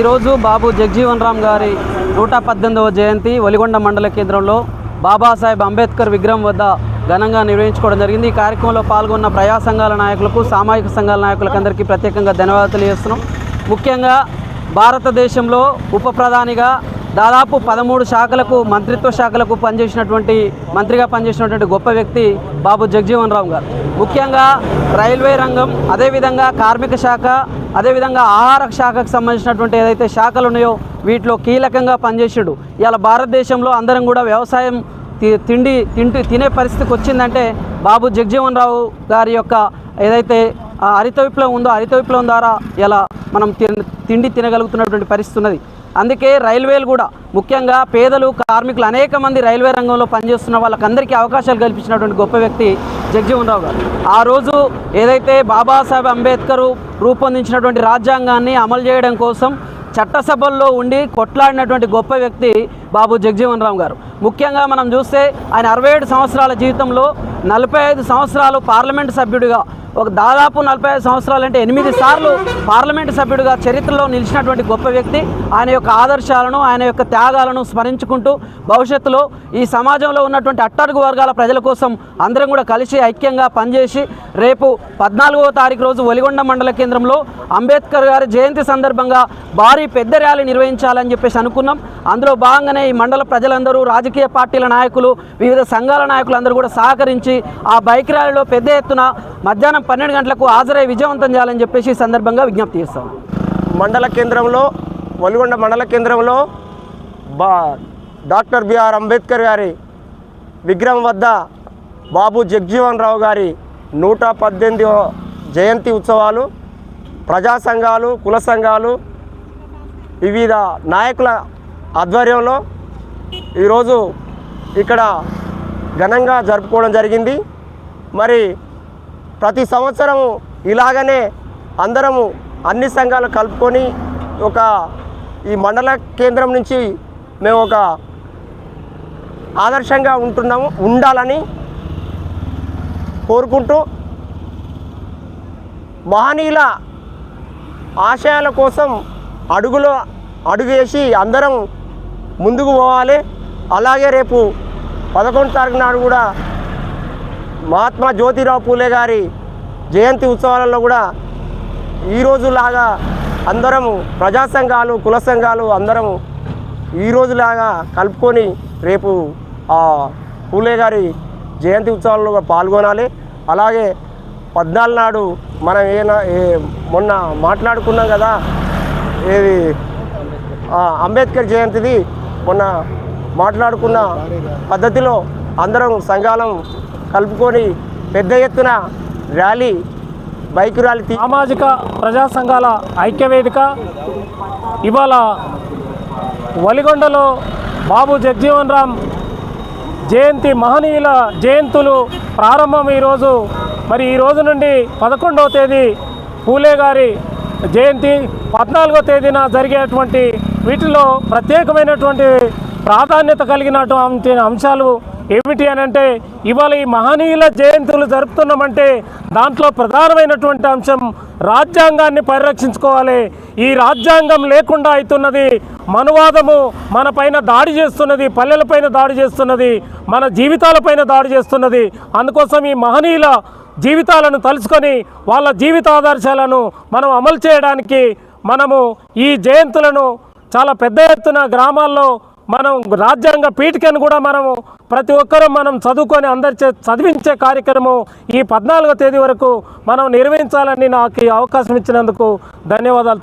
ఈరోజు బాబు జగ్జీవన్ రామ్ గారి నూట పద్దెనిమిదవ జయంతి ఒలిగొండ మండల కేంద్రంలో బాబాసాహెబ్ అంబేద్కర్ విగ్రహం వద్ద ఘనంగా నిర్వహించుకోవడం జరిగింది. ఈ కార్యక్రమంలో పాల్గొన్న ప్రజా సంఘాల నాయకులకు సామాజిక సంఘాల నాయకులకు అందరికీ ప్రత్యేకంగా ధన్యవాదాలు తెలియజేస్తున్నాం. ముఖ్యంగా భారతదేశంలో ఉప ప్రధానిగా దాదాపు పదమూడు శాఖలకు మంత్రిత్వ శాఖలకు పనిచేసినటువంటి మంత్రిగా పనిచేసినటువంటి గొప్ప వ్యక్తి బాబు జగజీవన్ రావు గారు. ముఖ్యంగా రైల్వే రంగం అదేవిధంగా కార్మిక శాఖ అదేవిధంగా ఆహార శాఖకు సంబంధించినటువంటి ఏదైతే శాఖలు ఉన్నాయో వీటిలో కీలకంగా పనిచేసాడు. ఇవాళ భారతదేశంలో అందరం కూడా వ్యవసాయం తి- తిండి తింటూ తినే పరిస్థితికి వచ్చిందంటే బాబు జగజీవన్ రావు గారి యొక్క ఏదైతే ఆ హరిత విప్లవం ఉందో హరిత విప్లవం ద్వారా ఇలా మనం తిండి తినగలుగుతున్నటువంటి పరిస్థితి ఉన్నది. అందుకే రైల్వేలు కూడా ముఖ్యంగా పేదలు కార్మికులు అనేక మంది రైల్వే రంగంలో పనిచేస్తున్న వాళ్ళకందరికీ అవకాశాలు కల్పించినటువంటి గొప్ప వ్యక్తి జగజీవన్ రావు గారు. ఆ రోజు ఏదైతే బాబాసాహెబ్ అంబేద్కర్ రూపొందించినటువంటి రాజ్యాంగాన్ని అమలు చేయడం కోసం చట్టసభల్లో ఉండి కొట్లాడినటువంటి గొప్ప వ్యక్తి బాబు జగజీవన్ రామ్ గారు. ముఖ్యంగా మనం చూస్తే ఆయన అరవై ఏడు సంవత్సరాల జీవితంలో నలభై ఐదు సంవత్సరాలు పార్లమెంటు సభ్యుడిగా ఒక దాదాపు నలభై ఐదు సంవత్సరాలు అంటే ఎనిమిది సార్లు పార్లమెంటు సభ్యుడిగా చరిత్రలో నిలిచినటువంటి గొప్ప వ్యక్తి. ఆయన యొక్క ఆదర్శాలను ఆయన యొక్క త్యాగాలను స్మరించుకుంటూ భవిష్యత్తులో ఈ సమాజంలో ఉన్నటువంటి అట్టడుగు వర్గాల ప్రజల కోసం అందరం కూడా కలిసి ఐక్యంగా పనిచేసి రేపు పద్నాలుగవ తారీఖు రోజు ఒలిగొండ మండల కేంద్రంలో అంబేద్కర్ గారి జయంతి సందర్భంగా భారీ పెద్ద ర్యాలీ నిర్వహించాలని చెప్పేసి అనుకున్నాం. అందులో భాగంగానే ఈ మండల ప్రజలందరూ రాజకీయ పార్టీల నాయకులు వివిధ సంఘాల నాయకులు అందరూ కూడా సహకరించి ఆ బైక్ ర్యాలీలో పెద్ద ఎత్తున మధ్యాహ్నం పన్నెండు గంటలకు హాజరై విజయవంతం చేయాలని చెప్పేసి ఈ సందర్భంగా విజ్ఞప్తి చేస్తాం. మండల కేంద్రంలో వల్గొండ మండల కేంద్రంలో బా డాక్టర్ బిఆర్ అంబేద్కర్ గారి విగ్రహం వద్ద బాబు జగ్జీవన్ రావు గారి నూట పద్దెనిమిది జయంతి ఉత్సవాలు ప్రజా సంఘాలు కుల సంఘాలు వివిధ నాయకుల ఆధ్వర్యంలో ఈరోజు ఇక్కడ ఘనంగా జరుపుకోవడం జరిగింది. మరి ప్రతి సంవత్సరము ఇలాగనే అందరము అన్ని సంఘాలు కలుపుకొని ఒక ఈ మండల కేంద్రం నుంచి మేము ఒక ఆదర్శంగా ఉంటున్నాము ఉండాలని కోరుకుంటూ మహనీయుల ఆశయాల కోసం అడుగులో అడుగేసి అందరం ముందుకు పోవాలి. అలాగే రేపు పదకొండు తారీఖు నాడు కూడా మహాత్మా జ్యోతిరావు పూలే గారి జయంతి ఉత్సవాలలో కూడా ఈరోజులాగా అందరము ప్రజా సంఘాలు కుల సంఘాలు అందరము ఈరోజులాగా కలుపుకొని రేపు పూలే గారి జయంతి ఉత్సవాల్లో కూడా పాల్గొనాలి. అలాగే పద్నాలుగు నాడు మనం ఏనా ఏ మొన్న మాట్లాడుకున్నాం కదా ఏది? అంబేద్కర్ జయంతిది. మొన్న మాట్లాడుకున్న పద్ధతిలో అందరం సంఘాలం కలుపుకొని పెద్ద ఎత్తున ర్యాలీ బైక్ ర్యాలీ సామాజిక ప్రజా సంఘాల ఐక్యవేదిక ఇవాళ వలిగొండలో బాబు జగ్జీవన్ రామ్ జయంతి మహనీయుల జయంతులు ప్రారంభం ఈరోజు. మరి ఈ రోజు నుండి పదకొండవ తేదీ పూలే గారి జయంతి పద్నాలుగో తేదీన జరిగేటువంటి వీటిలో ప్రత్యేకమైనటువంటి ప్రాధాన్యత కలిగినటువంటి అంశాలు ఏమిటి అని అంటే ఇవాళ ఈ మహనీయుల జయంతులు జరుపుతున్నామంటే దాంట్లో ప్రధానమైనటువంటి అంశం రాజ్యాంగాన్ని పరిరక్షించుకోవాలి. ఈ రాజ్యాంగం లేకుండా అవుతున్నది మనువాదము మన పైన దాడి చేస్తున్నది పల్లెలపైన దాడి చేస్తున్నది మన జీవితాలపైన దాడి చేస్తున్నది. అందుకోసం ఈ మహనీయుల జీవితాలను తలుచుకొని వాళ్ళ జీవిత ఆదర్శాలను మనం అమలు చేయడానికి మనము ఈ జయంతులను చాలా పెద్ద ఎత్తున గ్రామాల్లో మనం రాజ్యాంగ పీఠికను కూడా మనము ప్రతి ఒక్కరూ మనం చదువుకొని అందరి చే చదివించే కార్యక్రమం ఈ పద్నాలుగో తేదీ వరకు మనం నిర్వహించాలని నాకు ఈ అవకాశం ఇచ్చినందుకు ధన్యవాదాలు.